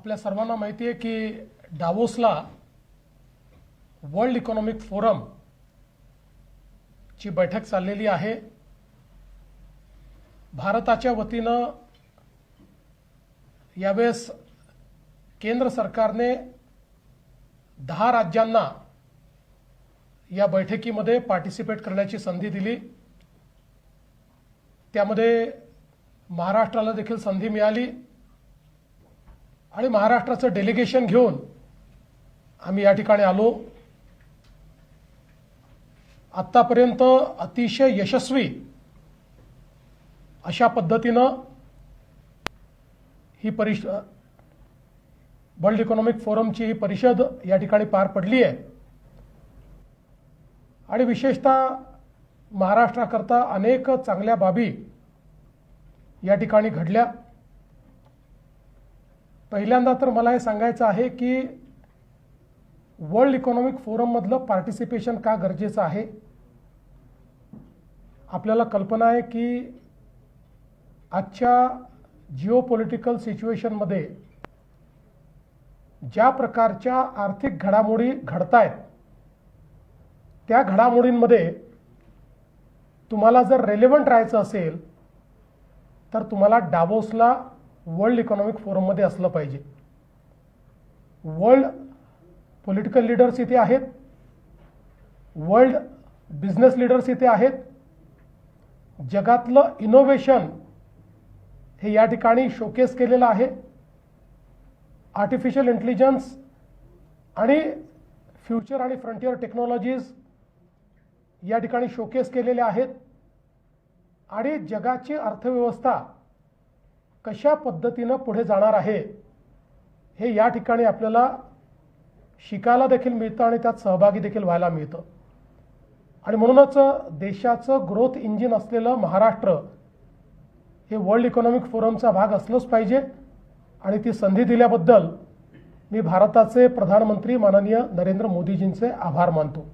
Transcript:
आपल्या सर्वांना माहिती आहे की डावोसला वर्ल्ड इकॉनॉमिक फोरम ची बैठक चाललेली आहे. भारताच्या वतीनं यावेळेस केंद्र सरकारने दहा राज्यांना या बैठकीमध्ये पार्टिसिपेट करण्याची संधी दिली. त्यामध्ये महाराष्ट्राला देखील संधी मिळाली. आणि महाराष्ट्राचं डेलिगेशन घेऊन आम्ही या ठिकाणी आलो. आत्तापर्यंत अतिशय यशस्वी अशा पद्धतीनं ही परिष वर्ल्ड इकॉनॉमिक फोरमची ही परिषद या ठिकाणी पार पडली आहे आणि विशेषतः महाराष्ट्राकरता अनेक चांगल्या बाबी या ठिकाणी घडल्या. पहिल्यांदा तर मला हे सांगायचं आहे की वर्ल्ड इकॉनॉमिक फोरममधलं पार्टिसिपेशन का गरजेचं आहे? आपल्याला कल्पना आहे की आजच्या जिओ पॉलिटिकल सिच्युएशनमध्ये ज्या प्रकारच्या आर्थिक घडामोडी घडत आहेत त्या घडामोडींमध्ये तुम्हाला जर रेलेवंट राहायचं असेल तर तुम्हाला डाबोसला वर्ल्ड इकॉनॉमिक फोरममध्ये असलं पाहिजे. वर्ल्ड पॉलिटिकल लीडर्स इथे आहेत. वर्ल्ड बिझनेस लीडर्स इथे आहेत. जगातलं इनोव्हेशन हे या ठिकाणी शोकेस केलेलं आहे. आर्टिफिशियल इंटेलिजन्स आणि फ्युचर आणि फ्रंटियर टेक्नॉलॉजीज या ठिकाणी शोकेस केलेल्या आहेत. आणि जगाची अर्थव्यवस्था कशा पद्धतीनं पुढे जाणार आहे हे या ठिकाणी आपल्याला शिकायला देखील मिळतं आणि त्यात सहभागी देखील व्हायला मिळतं. आणि म्हणूनच देशाचं ग्रोथ इंजिन असलेलं महाराष्ट्र हे वर्ल्ड इकॉनॉमिक फोरमचा भाग असलंच पाहिजे. आणि ती संधी दिल्याबद्दल मी भारताचे प्रधानमंत्री माननीय नरेंद्र मोदीजींचे आभार मानतो.